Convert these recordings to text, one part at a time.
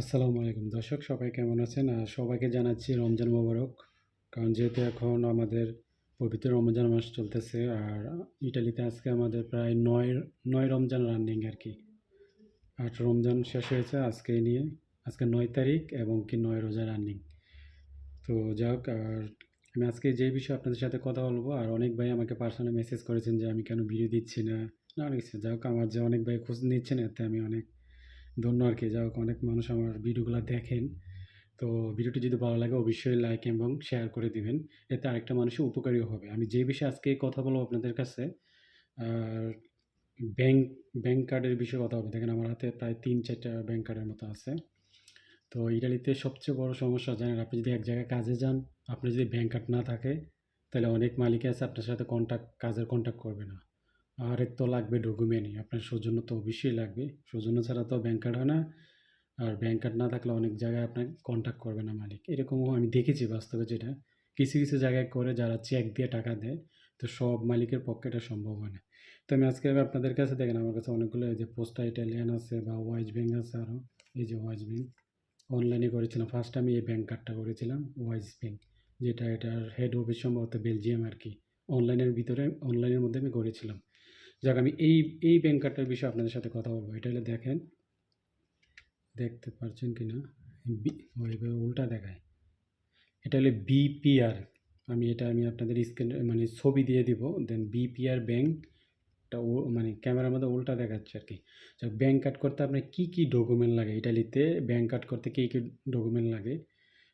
আসসালামু আলাইকুম। দর্শক, সবাই কেমন আছেন? সবাইকে জানাচ্ছি রমজান মোবারক। কারণ যেহেতু এখন আমাদের পবিত্র রমজান মাস চলতেছে, আর ইটালিতে আজকে আমাদের প্রায় নয় নয় রমজান রানিং আর কি। আট রমজান শেষ হয়েছে আজকে নিয়ে, আজকে নয় তারিখ এবং কি নয় রোজা রানিং। তো যাক, আর আমি আজকে যে বিষয়ে আপনাদের সাথে কথা বলব, আর অনেক ভাই আমাকে পার্সোনালি মেসেজ করেছেন যে আমি কেন ভিডিও দিচ্ছি না না, অনেক যাক, আমার যে অনেক ভাই খোঁজ নিচ্ছেন, এতে আমি অনেক ধন্য আর কি। যাই হোক, অনেক মানুষ আমার ভিডিওগুলো দেখেন। তো ভিডিওটি যদি ভালো লাগে, অবশ্যই লাইক এবং শেয়ার করে দিবেন। এতে আরেকটা মানুষের উপকারীও হবে। আমি যে বিষয়ে আজকে কথা বলব আপনাদের কাছে ব্যাংক ব্যাংক কার্ডের বিষয়ে কথা হবে। দেখেন আমার হাতে প্রায় তিন চারটা ব্যাংক কার্ডের মতো আছে। তো ইটালিতে সবচেয়ে বড় সমস্যা, জানেন, আপনি যদি এক জায়গায় কাজে যান আপনি যদি ব্যাংক কার্ড না থাকে, তাহলে অনেক মালিক আছে আপনার সাথে কন্ট্যাক্ট কাজের কন্ট্যাক্ট করবে না। আর এক তো লাগবে ডকুমেন্টই। আপনার সৌজন্য তো অবশ্যই লাগবে। সৌজন্য ছাড়া তো ব্যাংক কার্ড হয় না। আর ব্যাংক কার্ড না থাকলে অনেক জায়গায় আপনার কন্ট্যাক্ট করবে না মালিক। এরকমও আমি দেখেছি বাস্তবে যেটা। কিছু কিছু জায়গায় করে যারা চেক দিয়ে টাকা দেয়, তো সব মালিকের পক্ষে এটা সম্ভব হয় না। তো আমি আজকে আপনাদের কাছে দেখেন, আমার কাছে অনেকগুলো এই যে পোস্টা ইটালিয়ান আছে বা ওয়াইজ ব্যাঙ্ক আছে আরও এই যে ওয়াইজ ব্যাঙ্ক অনলাইনে করেছিলাম। ফার্স্ট আমি এই ব্যাংক কার্ডটা করেছিলাম ওয়াইজ ব্যাঙ্ক যেটা এটার হেড অফিস সম্ভবত বেলজিয়াম আর কি। অনলাইনের ভিতরে অনলাইনের মধ্যে আমি করেছিলাম। যাক, আমি এই এই ব্যাংক কার্ডটার বিষয়ে আপনাদের সাথে কথা বলব। এটা হলে দেখেন, দেখতে পারছেন কি না? ওইভাবে উল্টা দেখায়। এটা হলে বিপিআর আমি এটা, আমি আপনাদের স্ক্রিন মানে ছবি দিয়ে দিব দেন বিপিআর ব্যাংকটা ও মানে ক্যামেরার মধ্যে উল্টা দেখাচ্ছে আর কি। যাক ব্যাংক কার্ড করতে আপনার কী কী ডকুমেন্ট লাগে? ইটালিতে ব্যাংক কার্ড করতে কী কী ডকুমেন্ট লাগে?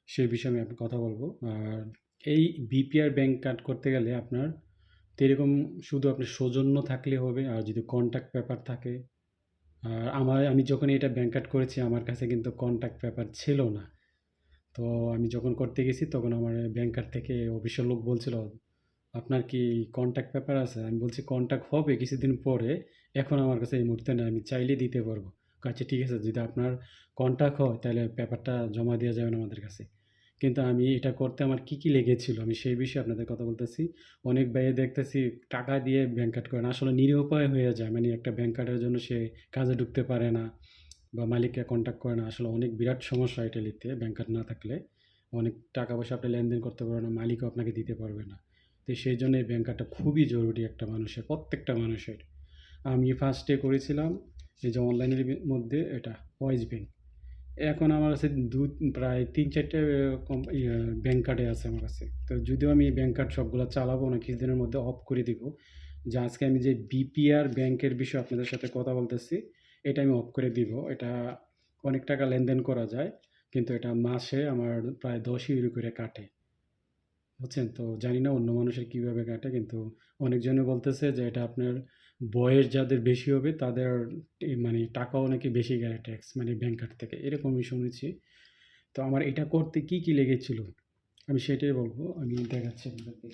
সেই বিষয়ে আমি কথা বলব। আর এই বিপিআর ব্যাংক কার্ড করতে গেলে আপনার তো এরকম শুধু আপনার সৌজন্য থাকলে হবে, আর যদি কন্ট্যাক্ট পেপার থাকে, আর আমার, আমি যখন এটা ব্যাংক কার্ড করেছি, আমার কাছে কিন্তু কন্ট্যাক্ট পেপার ছিল না। তো আমি যখন করতে গেছি, তখন আমার ব্যাংক কার্ড থেকে অফিসের লোক বলছিল, আপনার কি কন্ট্যাক্ট পেপার আছে? আমি বলছি কন্ট্যাক্ট হবে কিছুদিন পরে, এখন আমার কাছে এই মুহূর্তে না আমি চাইলে দিতে পারব। আচ্ছা ঠিক আছে, যদি আপনার কন্ট্যাক্ট হয়, তাহলে পেপারটা জমা দেওয়া যাবে না আমাদের কাছে। কিন্তু আমি এটা করতে আমার কী কী লেগেছিল? আমি সেই বিষয়ে আপনাদের কথা বলতেছি। অনেক ব্যয়ে দেখতেছি টাকা দিয়ে ব্যাংক কার্ড করে না। আসলে নিরুপায় হয়ে যায়। মানে একটা ব্যাংক কার্ডের জন্য সে কাজে ঢুকতে পারে না বা মালিককে কন্ট্যাক্ট করে না। আসলে অনেক বিরাট সমস্যা ইটালিতে ব্যাংক কার্ড না থাকলে। অনেক টাকা পয়সা আপনি লেনদেন করতে পারবেন না, মালিকও আপনাকে দিতে পারবে না। তো সেই জন্য এই ব্যাংক কার্ডটা খুবই জরুরি একটা মানুষের, প্রত্যেকটা মানুষের। আমি ফার্স্টে করেছিলাম এই যে অনলাইনের মধ্যে এটা ওয়াইজ ব্যাংক এখন আমার কাছে দু, প্রায় তিন চারটে ব্যাংক কার্ডে আছে আমার কাছে। তো যদিও আমি ব্যাংক কার্ড সবগুলো চালাবো না, কিছুদিনের মধ্যে অফ করে দিব, যে আজকে আমি যে বিপিআর ব্যাংকের বিষয়ে আপনাদের সাথে কথা বলতেছি, এটা আমি অফ করে দিব। এটা অনেক টাকা লেনদেন করা যায়, কিন্তু এটা মাসে আমার প্রায় দশ ইউরো করে কাটে। বুঝছেন? তো জানি না অন্য মানুষের কীভাবে কাটে, কিন্তু অনেকজনে বলতেছে যে এটা আপনার বয়স যাদের বেশি হবে, তাদের মানে টাকাও নাকি বেশি গেলে ট্যাক্স মানে ব্যাংক কার্ড থেকে। এরকমই শুনেছি। তো আমার এটা করতে কি কি লেগেছিল? আমি সেটাই বলব। আমি দেখাচ্ছি আপনাদেরকে।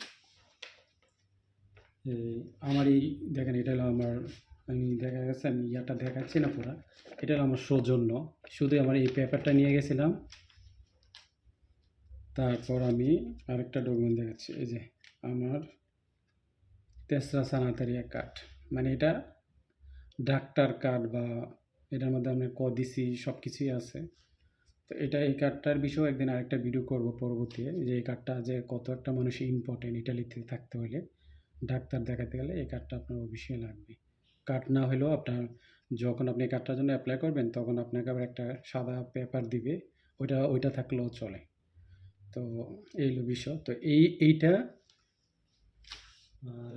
আমার এই দেখেন, এটা হলো আমার, আমি দেখা গেছে, আমি ইয়াটা দেখাচ্ছি না পুরা। এটা হলো আমার সৌজন্য। শুধু আমার এই পেপারটা নিয়ে গেছিলাম। তারপর আমি আরেকটা ডকুমেন্ট দেখাচ্ছি। এই যে, আমার তেসরা সানাতারিয়া কার্ড মানে এটা ডাক্তার কার্ড বা এটার মধ্যে আপনার কদিসি সব কিছুই আছে। তো এটা এই কার্ডটার বিষয়েও একদিন আরেকটা ভিডিও করব পরবর্তীতে, যে এই কার্ডটা যে কত একটা মানুষের ইম্পর্টেন্ট ইটালিতে থাকতে হলে ডাক্তার দেখাতে গেলে এই কার্ডটা আপনার অবশ্যই লাগবে। কার্ড না হলেও আপনার যখন আপনি কার্ডটার জন্য অ্যাপ্লাই করবেন, তখন আপনাকে আবার একটা সাদা পেপার দিবে, ওইটা ওইটা থাকলেও চলে। তো এই বিষয়। তো এই, এইটা আর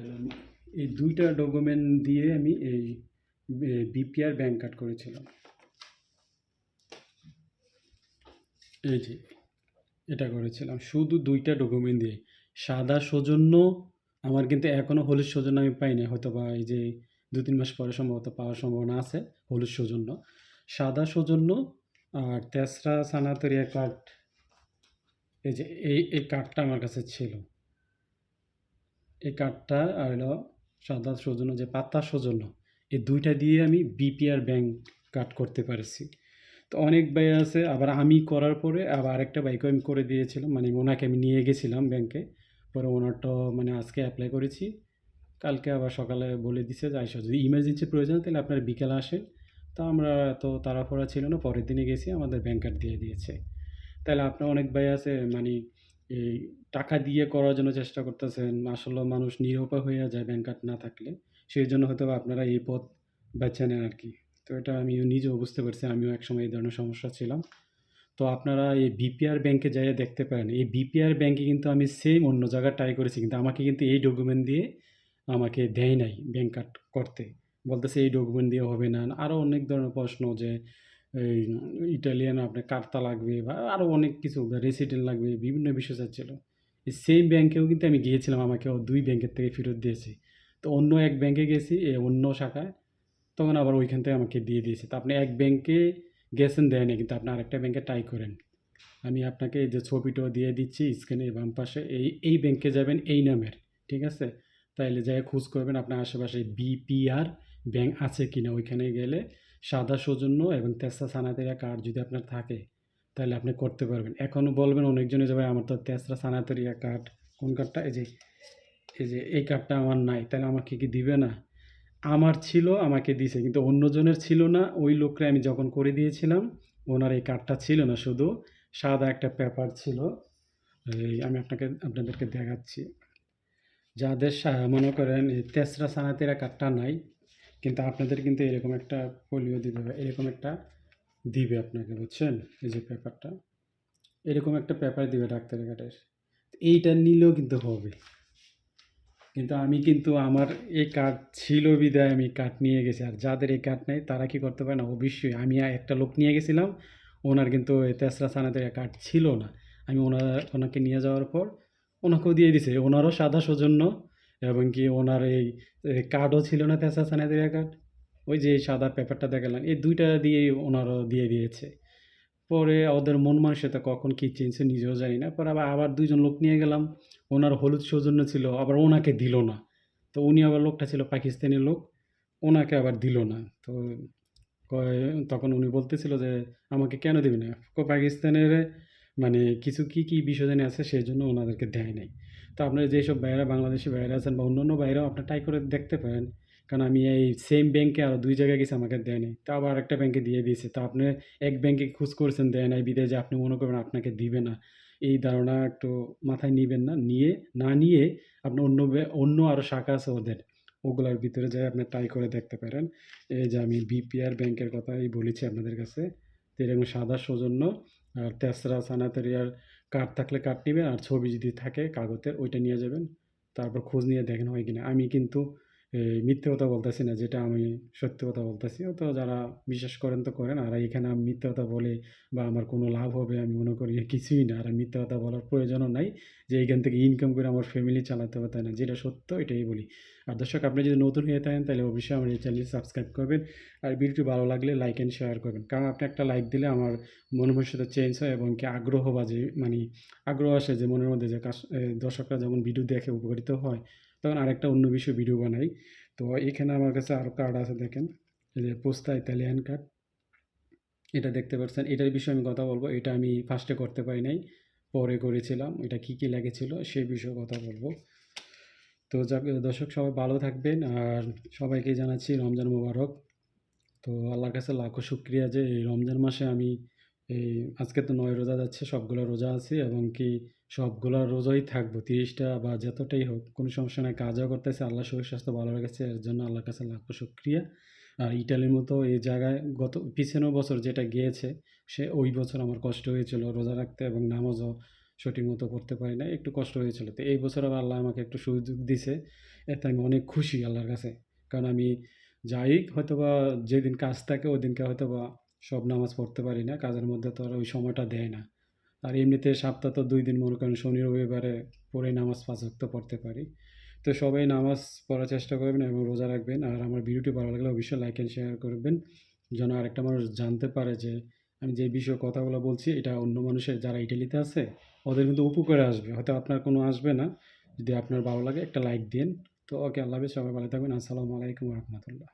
এই দুইটা ডকুমেন্ট দিয়ে আমি এই বিপিআর ব্যাংক কার্ড করেছিলাম। এই যে, এটা করেছিলাম। শুধু দুইটা ডকুমেন্ট দিয়ে। সাদা সৌজন্য, আমার কিন্তু এখনও হলুদ সৌজন্য আমি পাইনি হয়তো বা এই যে দু তিন মাস পরে সম্ভবত পাওয়ার সম্ভাবনা আছে, হলুদ সৌজন্য। সাদা সৌজন্য আর তেসরা সানাতরিয়া কার্ড এই যে, এই এই কার্ডটা আমার কাছে ছিল। এই কার্ডটা আর হলো সাদা সৌজন্য, যে পাতা সৌজন্য, এই দুইটা দিয়ে আমি বিপিআর ব্যাংক কার্ড করতে পারছি। তো অনেক ভাই আছে, আবার আমি করার পরে আবার আরেকটা বাইকও আমি করে দিয়েছিলাম মানে ওনাকে আমি নিয়ে গেছিলাম ব্যাংকে পরে ওনারটা মানে আজকে অ্যাপ্লাই করেছি। কালকে আবার সকালে বলে দিছে যে আইসা যদি ইমার্জেন্সি প্রয়োজন তাহলে আপনার বিকেলে আসেন। তা আমরা এত তাড়াহুড়া ছিল না, পরের দিনে গেছি, আমাদের ব্যাংক কার্ড দিয়ে দিয়েছে। তাহলে আপনার অনেক ভাই আছে মানে এই টাকা দিয়ে করার জন্য চেষ্টা করতেছেন, আসলে মানুষ নিরুপায় হয়ে যায় ব্যাংক কার্ড না থাকলে, সেই জন্য হয়তো আপনারা এই পথ বেছে নেন আর কি। তো এটা আমিও নিজেও বুঝতে পারছি, আমিও একসময় এই ধরনের সমস্যা ছিলাম। তো আপনারা এই বিপিআর ব্যাংকে যাইয়ে দেখতে পারেন, এই বিপিআর ব্যাংকে কিন্তু আমি সেম অন্য জায়গায় ট্রাই করেছি, কিন্তু আমাকে কিন্তু এই ডকুমেন্ট দিয়ে আমাকে দেয় নাই ব্যাংক কার্ড করতে। বলতেছে এই ডকুমেন্ট দিয়ে হবে না। আরও অনেক ধরনের প্রশ্ন যে এই ইটালিয়ান আপনার কার্তা লাগবে বা আরও অনেক কিছু রেসিডেন্ট লাগবে, বিভিন্ন বিষয় চাচ্ছিল। এই সেম ব্যাংকেও কিন্তু আমি গিয়েছিলাম, আমাকে দুই ব্যাংকের থেকে ফেরত দিয়েছে। তো অন্য এক ব্যাংকে গেছি অন্য শাখায়, তখন আবার ওইখান থেকে আমাকে দিয়ে দিয়েছে। তো আপনি এক ব্যাংকে গেছেন, দেয়নি, কিন্তু আপনি আরেকটা ব্যাংকে ট্রাই করেন। আমি আপনাকে এই যে ছবিটাও দিয়ে দিচ্ছি স্ক্রিনে বাম পাশে, এই এই ব্যাংকে যাবেন, এই নামের, ঠিক আছে? তাইলে যাই খোঁজ করবেন, আপনার আশেপাশে বিপিআর ব্যাংক আছে কিনা, ওইখানে গেলে সাদা সৌজন্য এবং তেসরা সানাতেরিয়া কার্ড যদি আপনার থাকে, তাহলে আপনি করতে পারবেন। এখনও বলবেন অনেকজনে যাবে আমার তো তেসরা সানাতেরিয়া কার্ড কোন কার্ডটা এই যে এই যে, এই কার্ডটা আমার নাই, তাহলে আমাকে কি দিবে না? আমার ছিল, আমাকে দিছে, কিন্তু অন্যজনের ছিল না। ওই লোককে আমি যখন করে দিয়েছিলাম, ওনার এই কার্ডটা ছিল না শুধু, সাদা একটা পেপার ছিল। এই, আমি আপনাকে, আপনাদেরকে দেখাচ্ছি। যাদের মনে করেন তেসরা সানাতেরা কার্ডটা নাই কিন্তু আপনাদের কিন্তু এরকম একটা পোলিও দিবে এরকম একটা দিবে আপনাকে, বুঝছেন? এই যে পেপারটা, এরকম একটা পেপার দিবে ডাক্তারের কার্ডের এইটা নিলেও কিন্তু হবে। কিন্তু আমি কিন্তু আমার এই কার্ড ছিল বিদায় আমি কার্ড নিয়ে গেছি। আর যাদের এই কার্ড নেই, তারা কি করতে পারে না? অবশ্যই আমি একটা লোক নিয়ে গেছিলাম। ওনার কিন্তু তেসরা সানাতের কার্ড ছিল না। আমি ওনার, ওনাকে নিয়ে যাওয়ার পর ওনাকেও দিয়ে দিছে। ওনারও সাদা সৌজন্য এবং কি ওনার এই কার্ডও ছিল না তেসরা সানাতের কার্ড ওই যে সাদা পেপারটা দেখালেন এই দুইটা দিয়ে ওনারও দিয়ে দিয়েছে। পরে ওদের মন মানসিকতা কখন কী চেঞ্জ নিজেও জানি না, পরে আবার আবার দুইজন লোক নিয়ে গেলাম। ওনার হলুদ সৌজন্য ছিল, আবার ওনাকে দিল না। তো উনি আবার লোকটা ছিল পাকিস্তানি লোক, ওনাকে আবার দিল না। তো তখন উনি বলতেছিল যে, আমাকে কেন দিবি না? পাকিস্তানের মানে কিছু কি কি বিষয় জানি আছে, সেই জন্য ওনাদেরকে দেয় নাই। তো আপনারা যেসব বাইরে বাংলাদেশি বাইরে আছেন বা অন্য অন্য বাইরেও আপনার ট্রাই করে দেখতে পারেন। কারণ আমি এই সেম ব্যাংকে আরও দুই জায়গায় গেছি, আমাকে দেয় নাই। তো আবার একটা ব্যাংকে দিয়ে দিয়েছে। তো আপনি এক ব্যাংকে খোঁজ করছেন, দেয় নাই বিদেশে, আপনি মনে করবেন আপনাকে দিবে না। এই ধারণা একটু মাথায় নিবেন না, নিয়ে না নিয়ে আপনি অন্য অন্য আরও শাখা আছে ওদের। ওগুলার ভিতরে যাই আপনি ট্রাই করে দেখতে পারেন। এই যে আমি বিপিআর ব্যাংকের কথাই বলেছি আপনাদের কাছে। এরকম সাদা সৌজন্য আর তেসরা, সানাতেরিয়ার কার্ড থাকলে কার্ড নেবেন আর ছবি যদি থাকে কাগজের, ওইটা নিয়ে যাবেন। তারপর খোঁজ নিয়ে দেখেন হয় কি না আমি কিন্তু মিথ্যে কথা বলতেছি না, যেটা আমি সত্যি কথা বলতেছি। তো যারা বিশ্বাস করেন তো করেন, আর এখানে আমি মিথ্যে কথা বলে বা আমার কোনো লাভ হবে, আমি মনে করি কিছুই না। আর মিথ্যে কথা বলার প্রয়োজনও নাই যে এইখান থেকে ইনকাম করে আমার ফ্যামিলি চালাতে হবে, তাই না? যেটা সত্য, এটাই বলি। আর দর্শক, আপনি যদি নতুন হয়ে থাকেন, তাহলে অবশ্যই আমার এই চ্যানেলটি সাবস্ক্রাইব করবেন। আর ভিডিওটি ভালো লাগলে লাইক অ্যান্ড শেয়ার করবেন। কারণ আপনি একটা লাইক দিলে আমার মনোমানসিকতা চেঞ্জ হয় এবং কি আগ্রহ বাজে মানে আগ্রহ আসে যে মনের মধ্যে যে দর্শকরা যেমন ভিডিও দেখে উপকৃত হয় তখন আরেকটা অন্য বিষয়ে ভিডিও বানাই। তো এখানে আমার কাছে আরও কার্ড আছে দেখেন পোস্তা ইতালিয়ান কার্ড এটা দেখতে পাচ্ছেন, এটার বিষয়ে আমি কথা বলব, এটা আমি ফার্স্টে করতে পারি নাই, পরে করেছিলাম, এটা কী কী লেগেছিল সেই বিষয়ে কথা বলব। তো দর্শক, সবাই ভালো থাকবেন, আর সবাইকে জানাচ্ছি রমজান মোবারক। তো আল্লাহর কাছে লাখো শুক্রিয়া যে এই রমজান মাসে আমি এই আজকে তো নয় রোজা যাচ্ছে, সবগুলো রোজা আছি এবং কি সবগুলো রোজাই থাকব, তিরিশটা বা যতটাই হোক, কোনো সমস্যা নাই, কাজও করতেছে, আল্লাহ শরীর স্বাস্থ্য ভালো রেখেছে, এর জন্য আল্লাহর কাছে লাখো শুক্রিয়া। আর ইটালির মতো এই জায়গায় গত পিছনের বছর যেটা গিয়েছে, সে ওই বছর আমার কষ্ট হয়েছিল রোজা রাখতে এবং নামাজও সঠিক মতো করতে পারি না একটু কষ্ট হয়েছিল। তো এই বছর আবার আল্লাহ আমাকে একটু সুযোগ দিছে, এতে আমি অনেক খুশি আল্লাহর কাছে। কারণ আমি যাই হয়তো বা যেদিন কাজ থাকে ওই দিনকে হয়তো বা সব নামাজ পড়তে পারি না, কাজের মধ্যে তো আর ওই সময়টা দেয় না। আর এমনিতে সপ্তাহ তো দুই দিন মনে করেন শনি, রবিবারে পড়ে নামাজ পাঁচ ওয়াক্ত পড়তে পারি। তো সবাই নামাজ পড়ার চেষ্টা করবেন এবং রোজা রাখবেন। আর আমার ভিডিওটি ভালো লাগলে অবশ্যই লাইক অ্যান্ড শেয়ার করবেন, যেন আরেকটা মানুষ জানতে পারে যে আমি যে বিষয়ে কথাগুলো বলছি, এটা অন্য মানুষের যারা ইটালিতে আছে, ওদের কিন্তু উপকারে আসবে। হয়তো আপনার কোনো আসবে না, যদি আপনার ভালো লাগে একটা লাইক দিন তো ওকে আল্লাহ সবাই ভালো থাকবেন। আসসালামু আলাইকুম রহমতুল্লাহ।